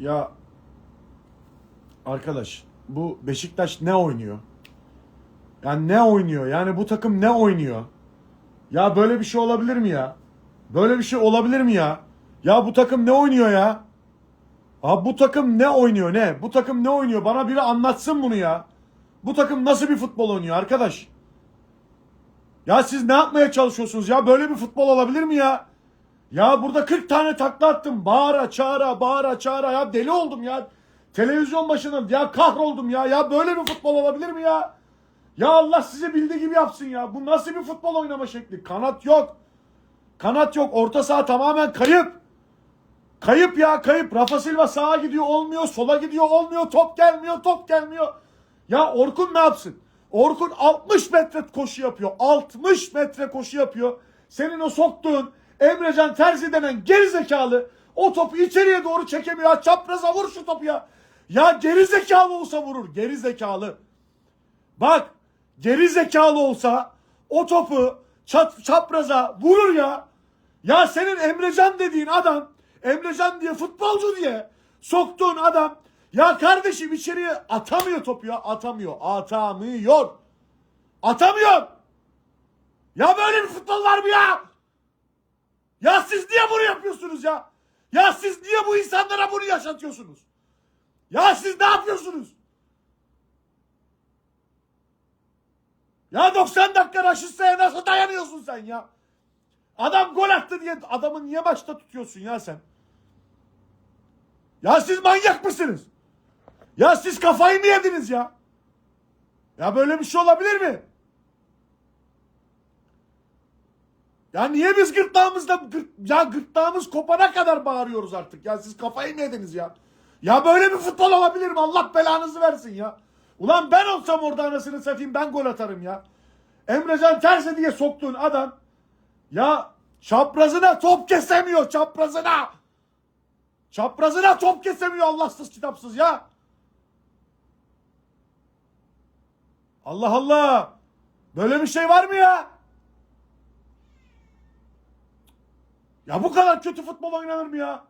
Ya arkadaş bu Beşiktaş ne oynuyor? Yani ne oynuyor? Yani bu takım ne oynuyor? Ya böyle bir şey olabilir mi ya? Böyle bir şey olabilir mi ya? Ya bu takım ne oynuyor ya? Abi bu takım ne oynuyor ne? Bu takım ne oynuyor? Bana biri anlatsın bunu ya. Bu takım nasıl bir futbol oynuyor arkadaş? Ya siz ne yapmaya çalışıyorsunuz ya? Böyle bir futbol olabilir mi ya? Ya burada 40 tane takla attım. Bağıra çağıra bağıra çağıra ya deli oldum ya. Televizyon başında ya kahroldum ya. Ya böyle bir futbol olabilir mi ya? Ya Allah size bildiği gibi yapsın ya. Bu nasıl bir futbol oynama şekli? Kanat yok. Kanat yok. Orta saha tamamen kayıp. Kayıp ya kayıp. Rafa Silva sağa gidiyor olmuyor. Sola gidiyor olmuyor. Top gelmiyor. Top gelmiyor. Ya Orkun ne yapsın? Orkun 60 metre koşu yapıyor. 60 metre koşu yapıyor. Senin o soktuğun Emrecan Terzi denen gerizekalı o topu içeriye doğru çekemiyor. Çapraza vur şu topu ya. Ya gerizekalı olsa vurur. Gerizekalı. Bak geri zekalı olsa o topu çat, çapraza vurur ya. Ya senin Emrecan dediğin adam Emrecan diye futbolcu diye soktuğun adam ya kardeşim içeriye atamıyor topu ya atamıyor atamıyor atamıyor ya böyle bir futbol var mı ya ya siz niye bunu yapıyorsunuz ya ya siz niye bu insanlara bunu yaşatıyorsunuz ya siz ne yapıyorsunuz Ya 90 dakika Raşitsa'ya nasıl dayanıyorsun sen ya? Adam gol attı diye adamı niye başta tutuyorsun ya sen? Ya siz manyak mısınız? Ya siz kafayı mı yediniz ya? Ya böyle bir şey olabilir mi? Ya niye biz gırtlağımızda gırt, ya gırtlağımız kopana kadar bağırıyoruz artık ya siz kafayı mı yediniz ya? Ya böyle bir futbol olabilir mi? Allah belanızı versin ya. Ulan ben olsam orada anasını satayım ben gol atarım ya. Emrecan Terse diye soktuğun adam ya çaprazına top kesemiyor çaprazına. Çaprazına top kesemiyor Allahsız kitapsız ya. Allah Allah. Böyle bir şey var mı ya? Ya bu kadar kötü futbol oynanır mı ya?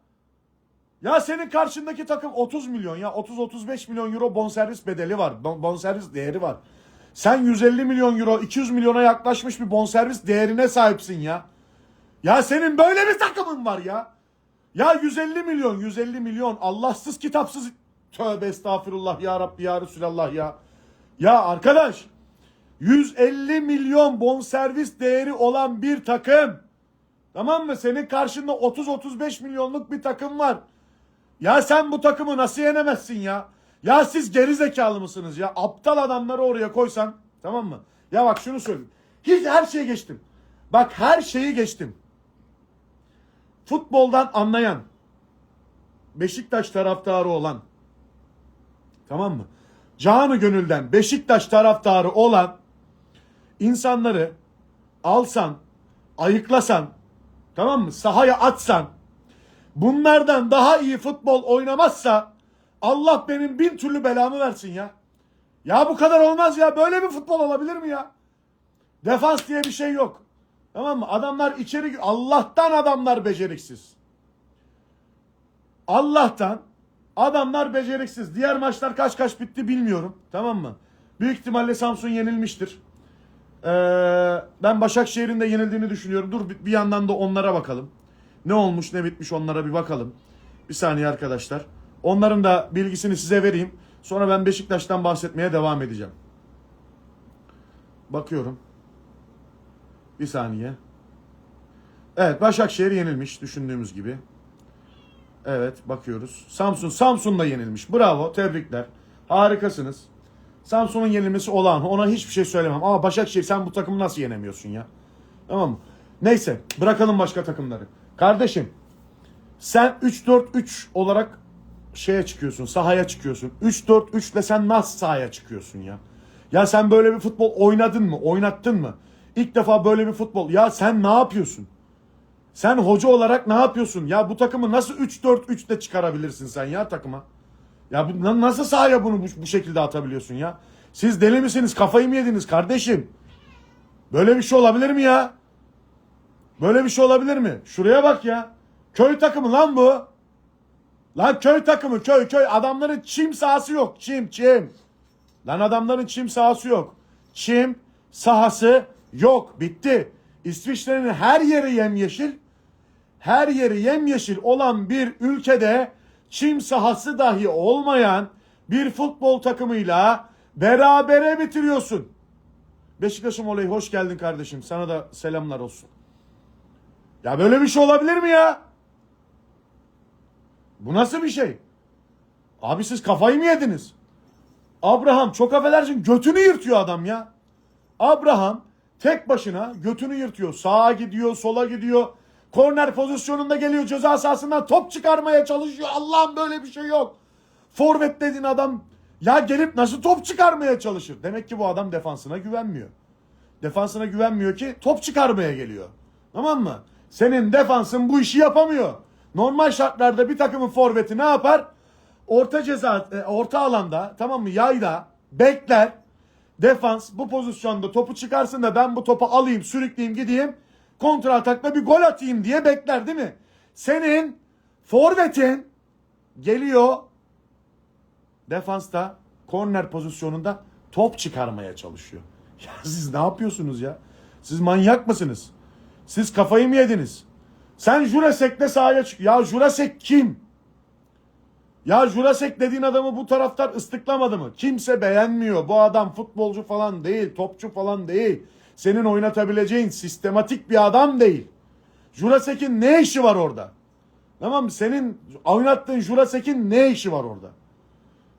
Ya senin karşındaki takım 30 milyon ya 30-35 milyon euro bonservis bedeli var. Bon- Bonservis değeri var. Sen 150 milyon euro 200 milyona yaklaşmış bir bonservis değerine sahipsin ya. Ya senin böyle bir takımın var ya. Ya 150 milyon 150 milyon Allahsız kitapsız tövbe estağfurullah ya Rabbi ya Resulallah ya. Ya arkadaş 150 milyon bonservis değeri olan bir takım. Tamam mı? Senin karşında 30-35 milyonluk bir takım var. Ya sen bu takımı nasıl yenemezsin ya? Ya siz geri zekalı mısınız ya? Aptal adamları oraya koysan tamam mı? Ya bak şunu söyleyeyim. Hiç her şeyi geçtim. Bak her şeyi geçtim. Futboldan anlayan Beşiktaş taraftarı olan tamam mı? Canı gönülden Beşiktaş taraftarı olan insanları alsan, ayıklasan, tamam mı? Sahaya atsan, bunlardan daha iyi futbol oynamazsa Allah benim bin türlü belamı versin ya. Ya bu kadar olmaz ya. Böyle bir futbol olabilir mi ya? Defans diye bir şey yok. Tamam mı? Adamlar içeri... Allah'tan adamlar beceriksiz. Allah'tan adamlar beceriksiz. Diğer maçlar kaç kaç bitti bilmiyorum. Tamam mı? Büyük ihtimalle Samsun yenilmiştir. Ee, ben Başakşehir'in de yenildiğini düşünüyorum. Dur bir yandan da onlara bakalım. Ne olmuş ne bitmiş onlara bir bakalım. Bir saniye arkadaşlar. Onların da bilgisini size vereyim. Sonra ben Beşiktaş'tan bahsetmeye devam edeceğim. Bakıyorum. Bir saniye. Evet Başakşehir yenilmiş düşündüğümüz gibi. Evet bakıyoruz. Samsun Samsun da yenilmiş. Bravo tebrikler. Harikasınız. Samsun'un yenilmesi olağan. Ona hiçbir şey söylemem. Ama Başakşehir sen bu takımı nasıl yenemiyorsun ya? Tamam mı? Neyse bırakalım başka takımları. Kardeşim sen 3-4-3 olarak şeye çıkıyorsun, sahaya çıkıyorsun. 3-4-3 ile sen nasıl sahaya çıkıyorsun ya? Ya sen böyle bir futbol oynadın mı? Oynattın mı? İlk defa böyle bir futbol. Ya sen ne yapıyorsun? Sen hoca olarak ne yapıyorsun? Ya bu takımı nasıl 3-4-3 ile çıkarabilirsin sen ya takıma? Ya bu, na- nasıl sahaya bunu bu, bu şekilde atabiliyorsun ya? Siz deli misiniz? Kafayı mı yediniz kardeşim? Böyle bir şey olabilir mi ya? Böyle bir şey olabilir mi? Şuraya bak ya. Köy takımı lan bu. Lan köy takımı köy köy adamların çim sahası yok. Çim çim. Lan adamların çim sahası yok. Çim sahası yok. Bitti. İsviçre'nin her yeri yemyeşil. Her yeri yemyeşil olan bir ülkede çim sahası dahi olmayan bir futbol takımıyla berabere bitiriyorsun. Beşiktaş'ım olayı hoş geldin kardeşim. Sana da selamlar olsun. Ya böyle bir şey olabilir mi ya? Bu nasıl bir şey? Abi siz kafayı mı yediniz? Abraham çok affedersin götünü yırtıyor adam ya. Abraham tek başına götünü yırtıyor. Sağa gidiyor, sola gidiyor. Korner pozisyonunda geliyor ceza sahasından top çıkarmaya çalışıyor. Allah'ım böyle bir şey yok. Forvet dediğin adam ya gelip nasıl top çıkarmaya çalışır? Demek ki bu adam defansına güvenmiyor. Defansına güvenmiyor ki top çıkarmaya geliyor. Tamam mı? Senin defansın bu işi yapamıyor. Normal şartlarda bir takımın forveti ne yapar? Orta ceza, e, orta alanda tamam mı? Yayda bekler. Defans bu pozisyonda topu çıkarsın da ben bu topu alayım, sürükleyeyim, gideyim. Kontra atakla bir gol atayım diye bekler değil mi? Senin forvetin geliyor defansta korner pozisyonunda top çıkarmaya çalışıyor. Ya siz ne yapıyorsunuz ya? Siz manyak mısınız? Siz kafayı mı yediniz? Sen Jurasek'le sahaya çık. Ya Jurasek kim? Ya Jurasek dediğin adamı bu taraftar ıslıklamadı mı? Kimse beğenmiyor. Bu adam futbolcu falan değil, topçu falan değil. Senin oynatabileceğin sistematik bir adam değil. Jurasek'in ne işi var orada? Tamam mı? Senin oynattığın Jurasek'in ne işi var orada?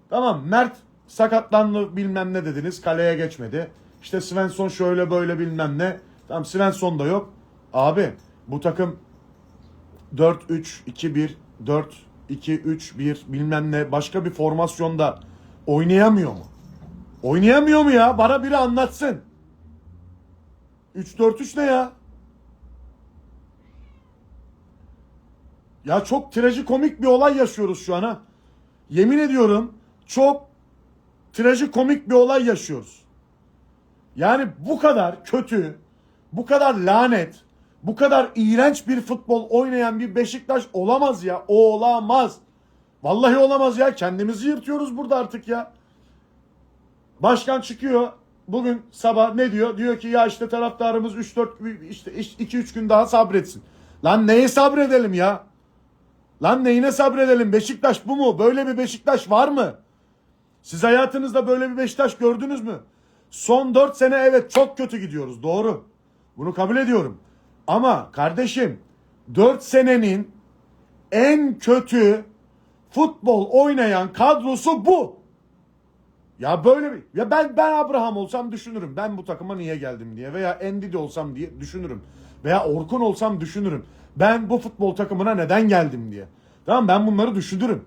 Tamam Mert sakatlandı bilmem ne dediniz. Kaleye geçmedi. İşte Svensson şöyle böyle bilmem ne. Tamam Svensson da yok. Abi bu takım 4-3-2-1 4-2-3-1 bilmem ne başka bir formasyonda oynayamıyor mu? Oynayamıyor mu ya? Bana biri anlatsın. 3-4-3 ne ya? Ya çok trajikomik bir olay yaşıyoruz şu an ha. Yemin ediyorum çok trajikomik bir olay yaşıyoruz. Yani bu kadar kötü, bu kadar lanet, bu kadar iğrenç bir futbol oynayan bir Beşiktaş olamaz ya. Olamaz. Vallahi olamaz ya. Kendimizi yırtıyoruz burada artık ya. Başkan çıkıyor. Bugün sabah ne diyor? Diyor ki ya işte taraftarımız 3-4 işte 2-3 gün daha sabretsin. Lan neye sabredelim ya? Lan neyine sabredelim? Beşiktaş bu mu? Böyle bir Beşiktaş var mı? Siz hayatınızda böyle bir Beşiktaş gördünüz mü? Son 4 sene evet çok kötü gidiyoruz. Doğru. Bunu kabul ediyorum. Ama kardeşim 4 senenin en kötü futbol oynayan kadrosu bu. Ya böyle bir ya ben ben Abraham olsam düşünürüm. Ben bu takıma niye geldim diye veya Endidi olsam diye düşünürüm. Veya Orkun olsam düşünürüm. Ben bu futbol takımına neden geldim diye. Tamam ben bunları düşünürüm.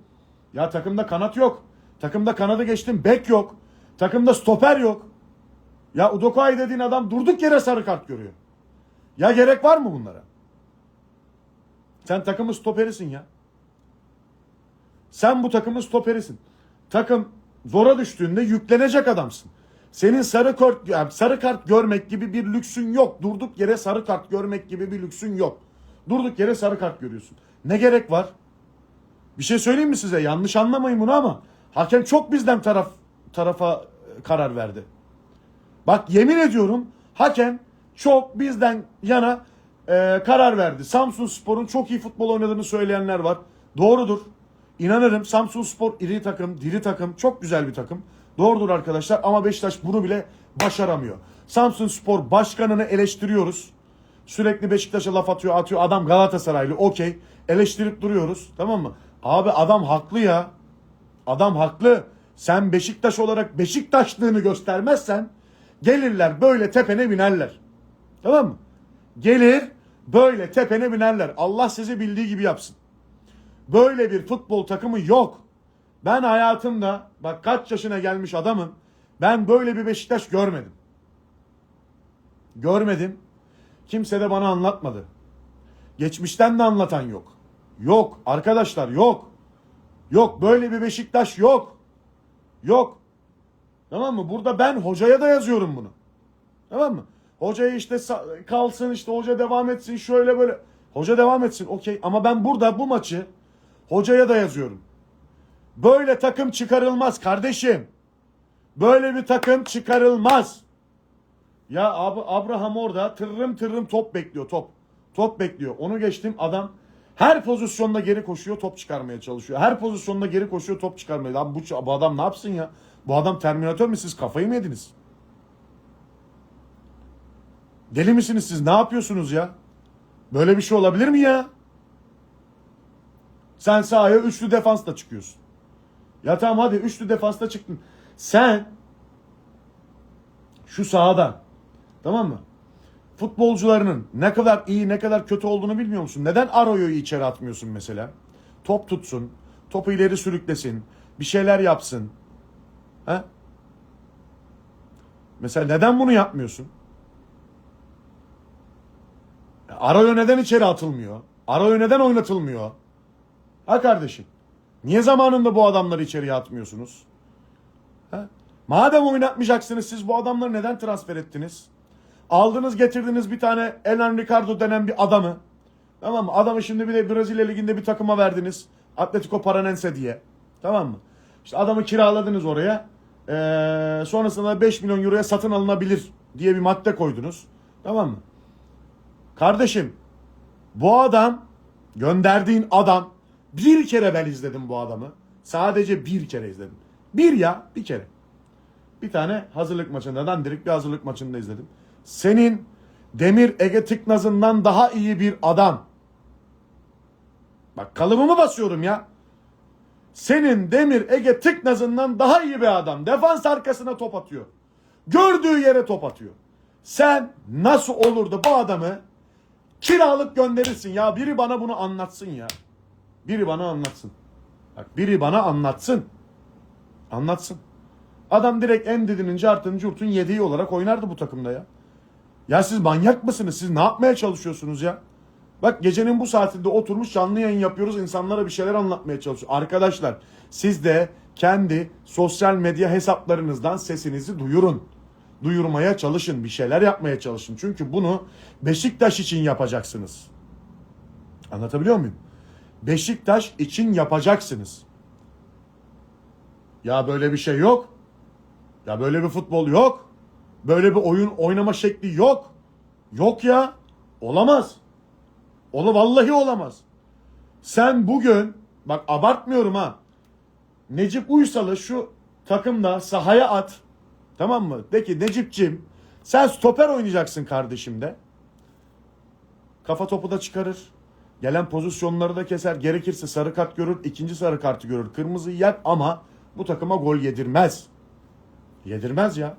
Ya takımda kanat yok. Takımda kanadı geçtim bek yok. Takımda stoper yok. Ya Udokai dediğin adam durduk yere sarı kart görüyor. Ya gerek var mı bunlara? Sen takımın stoperisin ya. Sen bu takımın stoperisin. Takım zora düştüğünde yüklenecek adamsın. Senin sarı kart, yani sarı kart görmek gibi bir lüksün yok. Durduk yere sarı kart görmek gibi bir lüksün yok. Durduk yere sarı kart görüyorsun. Ne gerek var? Bir şey söyleyeyim mi size? Yanlış anlamayın bunu ama hakem çok bizden taraf tarafa e, karar verdi. Bak yemin ediyorum hakem çok bizden yana e, karar verdi. Samsun Spor'un çok iyi futbol oynadığını söyleyenler var. Doğrudur. İnanırım Samsun Spor iri takım, diri takım, çok güzel bir takım. Doğrudur arkadaşlar ama Beşiktaş bunu bile başaramıyor. Samsun Spor başkanını eleştiriyoruz. Sürekli Beşiktaş'a laf atıyor, atıyor. Adam Galatasaraylı, okey. Eleştirip duruyoruz. Tamam mı? Abi adam haklı ya. Adam haklı. Sen Beşiktaş olarak Beşiktaşlığını göstermezsen gelirler böyle tepene binerler. Tamam mı? Gelir böyle tepene binerler. Allah sizi bildiği gibi yapsın. Böyle bir futbol takımı yok. Ben hayatımda bak kaç yaşına gelmiş adamım. Ben böyle bir Beşiktaş görmedim. Görmedim. Kimse de bana anlatmadı. Geçmişten de anlatan yok. Yok arkadaşlar yok. Yok böyle bir Beşiktaş yok. Yok. Tamam mı? Burada ben hocaya da yazıyorum bunu. Tamam mı? Hocaya işte kalsın işte hoca devam etsin şöyle böyle. Hoca devam etsin okey ama ben burada bu maçı Hocaya da yazıyorum. Böyle takım çıkarılmaz kardeşim. Böyle bir takım çıkarılmaz. Ya abi Abraham orada tırrım tırrım top bekliyor top. Top bekliyor. Onu geçtim adam her pozisyonda geri koşuyor top çıkarmaya çalışıyor. Her pozisyonda geri koşuyor top çıkarmaya. Lan bu, bu adam ne yapsın ya? Bu adam terminatör mü siz kafayı mı yediniz? Deli misiniz siz? Ne yapıyorsunuz ya? Böyle bir şey olabilir mi ya? Sen sahaya üçlü defansla çıkıyorsun. Ya tamam hadi üçlü defansta çıktın. Sen şu sahada tamam mı? Futbolcularının ne kadar iyi ne kadar kötü olduğunu bilmiyor musun? Neden Aroyo'yu içeri atmıyorsun mesela? Top tutsun, topu ileri sürüklesin, bir şeyler yapsın. Ha? Mesela neden bunu yapmıyorsun? Arayo neden içeri atılmıyor? Arayo neden oynatılmıyor? Ha kardeşim. Niye zamanında bu adamları içeriye atmıyorsunuz? Ha? Madem oynatmayacaksınız siz bu adamları neden transfer ettiniz? Aldınız getirdiniz bir tane Elan Ricardo denen bir adamı. Tamam mı? Adamı şimdi bir de Brezilya Ligi'nde bir takıma verdiniz. Atletico Paranense diye. Tamam mı? İşte adamı kiraladınız oraya. Ee, sonrasında 5 milyon euroya satın alınabilir diye bir madde koydunuz. Tamam mı? Kardeşim bu adam gönderdiğin adam bir kere ben izledim bu adamı. Sadece bir kere izledim. Bir ya bir kere. Bir tane hazırlık maçında dandirik bir hazırlık maçında izledim. Senin Demir Ege Tıknaz'ından daha iyi bir adam. Bak kalıbımı basıyorum ya. Senin Demir Ege Tıknaz'ından daha iyi bir adam. Defans arkasına top atıyor. Gördüğü yere top atıyor. Sen nasıl olur da bu adamı kiralık gönderirsin ya? Biri bana bunu anlatsın ya. Biri bana anlatsın. Bak biri bana anlatsın. Anlatsın. Adam direkt Endid'inin, Cart'ın, Curt'un yediği olarak oynardı bu takımda ya. Ya siz manyak mısınız? Siz ne yapmaya çalışıyorsunuz ya? Bak gecenin bu saatinde oturmuş canlı yayın yapıyoruz. insanlara bir şeyler anlatmaya çalışıyor. Arkadaşlar siz de kendi sosyal medya hesaplarınızdan sesinizi duyurun. Duyurmaya çalışın. Bir şeyler yapmaya çalışın. Çünkü bunu Beşiktaş için yapacaksınız. Anlatabiliyor muyum? Beşiktaş için yapacaksınız. Ya böyle bir şey yok. Ya böyle bir futbol yok. Böyle bir oyun oynama şekli yok. Yok ya. Olamaz. Onu vallahi olamaz. Sen bugün bak abartmıyorum ha. Necip Uysal'ı şu takımda sahaya at. Tamam mı? De ki Necip'cim sen stoper oynayacaksın kardeşim de. Kafa topu da çıkarır. Gelen pozisyonları da keser. Gerekirse sarı kart görür. ikinci sarı kartı görür. Kırmızı yer ama bu takıma gol yedirmez. Yedirmez ya.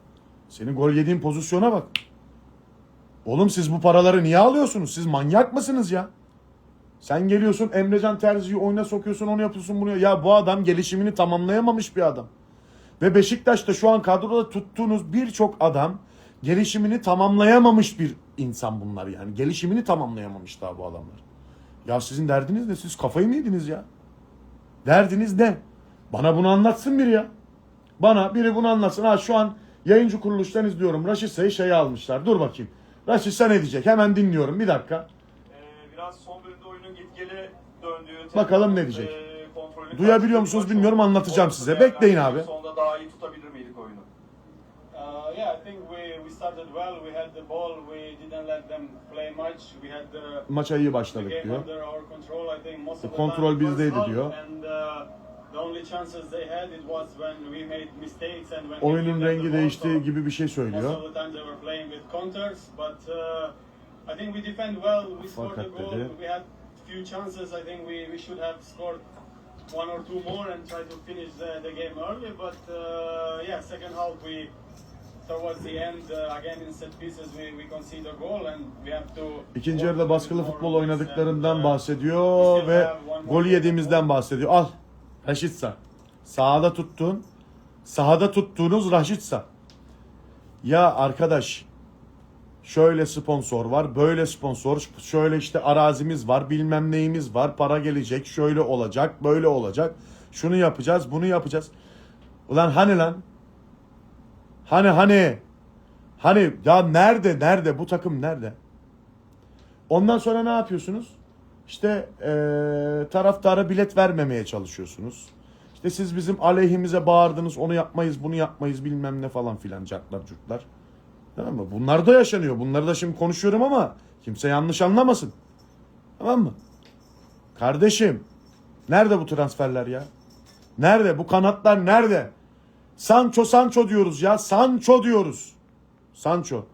Senin gol yediğin pozisyona bak. Oğlum siz bu paraları niye alıyorsunuz? Siz manyak mısınız ya? Sen geliyorsun Emrecan Terzi'yi oyuna sokuyorsun onu yapıyorsun bunu. Ya bu adam gelişimini tamamlayamamış bir adam. Ve Beşiktaş'ta şu an kadroda tuttuğunuz birçok adam gelişimini tamamlayamamış bir insan bunlar yani. Gelişimini tamamlayamamış daha bu adamlar. Ya sizin derdiniz ne? Siz kafayı mı yediniz ya? Derdiniz ne? Bana bunu anlatsın biri ya. Bana biri bunu anlatsın. Ha şu an yayıncı kuruluştan izliyorum. Raşit Say'ı şeye almışlar. Dur bakayım. Raşit Say ne diyecek? Hemen dinliyorum. Bir dakika. Ee, biraz son bölümde oyunun gitgeli döndüğü... Bakalım ne diyecek? Kontrolünü Duyabiliyor musunuz bilmiyorum, anlatacağım size. Bekleyin abi. Sonunda daha iyi tutabilir miydik oyunu? Uh, yeah, I think we, we started well. We had the ball. We Maça iyi başladık diyor. Kontrol bizdeydi diyor. Uh, Oyunun rengi So gibi bir şey söylüyor. uh, Fakat goal. dedi. Few chances. I think we, we should have scored one or two more and try to finish the, the game early. But uh, yeah, second half we İkinci yarıda baskılı futbol oynadıklarından uh, bahsediyor ve golü yediğimizden bahsediyor. Al Raşitsa. Sahada tuttun. Sahada tuttuğunuz Raşitsa. Ya arkadaş şöyle sponsor var, böyle sponsor, şöyle işte arazimiz var, bilmem neyimiz var, para gelecek, şöyle olacak, böyle olacak. Şunu yapacağız, bunu yapacağız. Ulan hani lan? Hani hani? Hani ya nerede nerede bu takım nerede? Ondan sonra ne yapıyorsunuz? işte eee taraftara bilet vermemeye çalışıyorsunuz. İşte siz bizim aleyhimize bağırdınız onu yapmayız bunu yapmayız bilmem ne falan filan cartlar curtlar. Tamam mı? Bunlar da yaşanıyor. Bunları da şimdi konuşuyorum ama kimse yanlış anlamasın. Tamam mı? Kardeşim nerede bu transferler ya? Nerede? Bu kanatlar nerede? Sancho Sancho diyoruz ya. Sancho diyoruz. Sancho.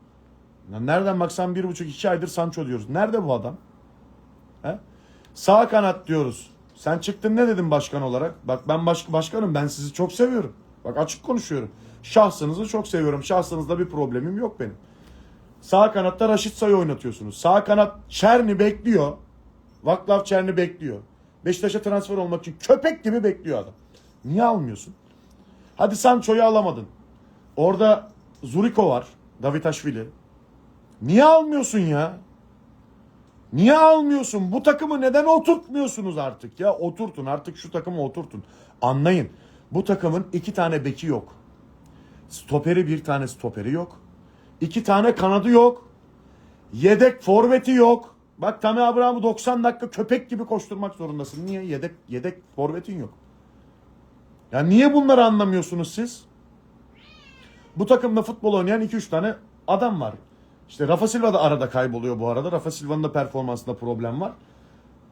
Ya nereden baksan bir buçuk iki aydır Sancho diyoruz. Nerede bu adam? He? Sağ kanat diyoruz. Sen çıktın ne dedin başkan olarak? Bak ben baş, başkanım ben sizi çok seviyorum. Bak açık konuşuyorum. Şahsınızı çok seviyorum. Şahsınızda bir problemim yok benim. Sağ kanatta Raşit Say'ı oynatıyorsunuz. Sağ kanat Çerni bekliyor. Vaklav Çerni bekliyor. Beşiktaş'a transfer olmak için köpek gibi bekliyor adam. Niye almıyorsun? Hadi Sancho'yu alamadın. Orada Zuriko var. Davitaşvili. Niye almıyorsun ya? Niye almıyorsun? Bu takımı neden oturtmuyorsunuz artık ya? Oturtun artık şu takımı oturtun. Anlayın. Bu takımın iki tane beki yok. Stoperi bir tane stoperi yok. İki tane kanadı yok. Yedek forveti yok. Bak Tammy Abraham'ı 90 dakika köpek gibi koşturmak zorundasın. Niye? Yedek yedek forvetin yok. Ya niye bunları anlamıyorsunuz siz? Bu takımda futbol oynayan 2-3 tane adam var. İşte Rafa Silva da arada kayboluyor bu arada. Rafa Silva'nın da performansında problem var.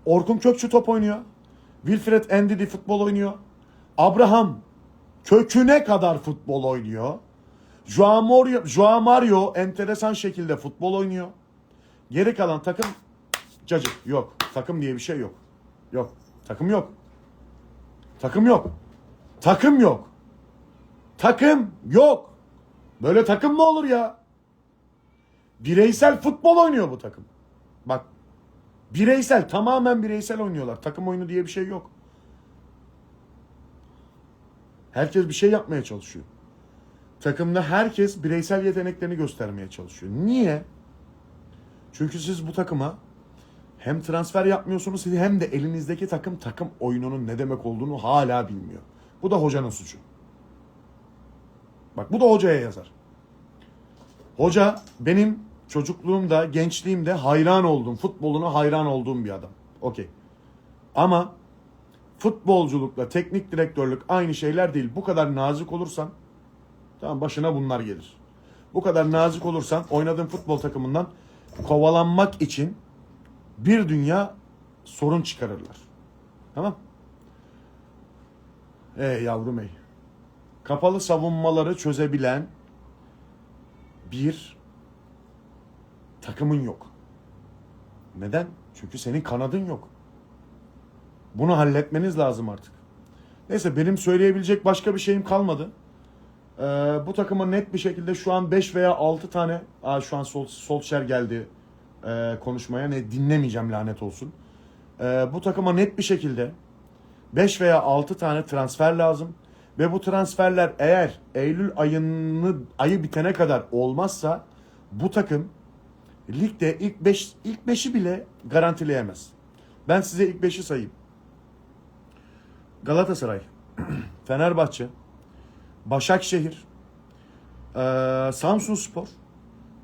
Orkun Kökçü top oynuyor. Wilfred Ndidi futbol oynuyor. Abraham köküne kadar futbol oynuyor. Joao Mario, Joao Mario enteresan şekilde futbol oynuyor. Geri kalan takım cacık yok. Takım diye bir şey yok. Yok. Takım yok. Takım yok. Takım yok. Takım yok. Böyle takım mı olur ya? Bireysel futbol oynuyor bu takım. Bak. Bireysel, tamamen bireysel oynuyorlar. Takım oyunu diye bir şey yok. Herkes bir şey yapmaya çalışıyor. Takımda herkes bireysel yeteneklerini göstermeye çalışıyor. Niye? Çünkü siz bu takıma hem transfer yapmıyorsunuz hem de elinizdeki takım takım oyununun ne demek olduğunu hala bilmiyor. Bu da hocanın suçu. Bak bu da hocaya yazar. Hoca benim çocukluğumda, gençliğimde hayran olduğum, futboluna hayran olduğum bir adam. Okey. Ama futbolculukla teknik direktörlük aynı şeyler değil. Bu kadar nazik olursan tamam başına bunlar gelir. Bu kadar nazik olursan oynadığın futbol takımından kovalanmak için bir dünya sorun çıkarırlar. Tamam? Ey yavrum ey. Kapalı savunmaları çözebilen bir takımın yok. Neden? Çünkü senin kanadın yok. Bunu halletmeniz lazım artık. Neyse benim söyleyebilecek başka bir şeyim kalmadı. Ee, bu takıma net bir şekilde şu an 5 veya 6 tane Aa, şu an Sol, Solskjaer geldi e, konuşmaya ne dinlemeyeceğim lanet olsun. Ee, bu takıma net bir şekilde 5 veya 6 tane transfer lazım. Ve bu transferler eğer Eylül ayını ayı bitene kadar olmazsa bu takım ligde ilk 5 ilk 5'i bile garantileyemez. Ben size ilk 5'i sayayım. Galatasaray, Fenerbahçe, Başakşehir, eee Samsun Spor.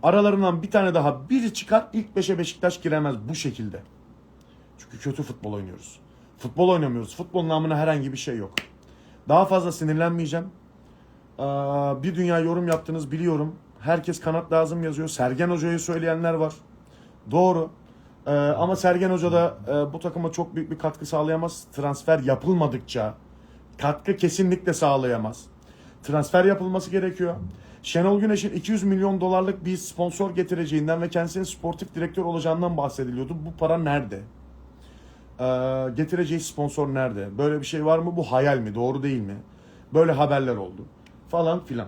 Aralarından bir tane daha biri çıkar ilk 5'e Beşiktaş giremez bu şekilde. Çünkü kötü futbol oynuyoruz. Futbol oynamıyoruz. Futbol namına herhangi bir şey yok. Daha fazla sinirlenmeyeceğim. Bir dünya yorum yaptınız biliyorum. Herkes kanat lazım yazıyor. Sergen Hoca'yı söyleyenler var. Doğru. Ee, ama Sergen Hoca da e, bu takıma çok büyük bir katkı sağlayamaz. Transfer yapılmadıkça katkı kesinlikle sağlayamaz. Transfer yapılması gerekiyor. Şenol Güneş'in 200 milyon dolarlık bir sponsor getireceğinden ve kendisinin sportif direktör olacağından bahsediliyordu. Bu para nerede? Ee, getireceği sponsor nerede? Böyle bir şey var mı? Bu hayal mi? Doğru değil mi? Böyle haberler oldu. Falan filan.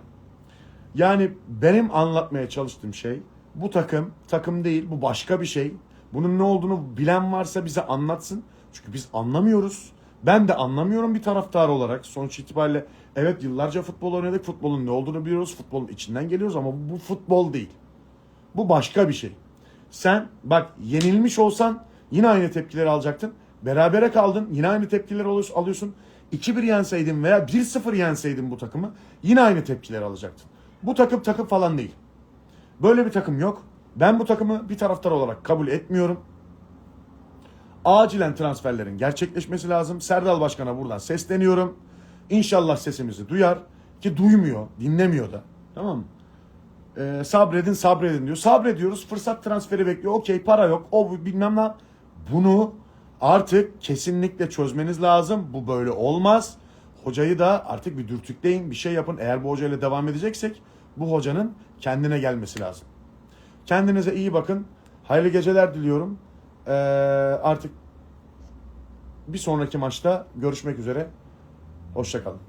Yani benim anlatmaya çalıştığım şey bu takım takım değil bu başka bir şey. Bunun ne olduğunu bilen varsa bize anlatsın. Çünkü biz anlamıyoruz. Ben de anlamıyorum bir taraftar olarak. Sonuç itibariyle evet yıllarca futbol oynadık. Futbolun ne olduğunu biliyoruz. Futbolun içinden geliyoruz ama bu futbol değil. Bu başka bir şey. Sen bak yenilmiş olsan yine aynı tepkileri alacaktın. Berabere kaldın yine aynı tepkileri alıyorsun- alıyorsun. 2-1 yenseydin veya 1-0 yenseydin bu takımı yine aynı tepkileri alacaktın. Bu takım takım falan değil. Böyle bir takım yok. Ben bu takımı bir taraftar olarak kabul etmiyorum. Acilen transferlerin gerçekleşmesi lazım. Serdal Başkan'a buradan sesleniyorum. İnşallah sesimizi duyar ki duymuyor, dinlemiyor da. Tamam mı? Ee, sabredin sabredin diyor. Sabrediyoruz. Fırsat transferi bekliyor. Okey para yok. O bilmem ne. Bunu artık kesinlikle çözmeniz lazım. Bu böyle olmaz. Hocayı da artık bir dürtükleyin. Bir şey yapın. Eğer bu hocayla devam edeceksek bu hocanın kendine gelmesi lazım. Kendinize iyi bakın. Hayırlı geceler diliyorum. Ee, artık bir sonraki maçta görüşmek üzere. Hoşçakalın.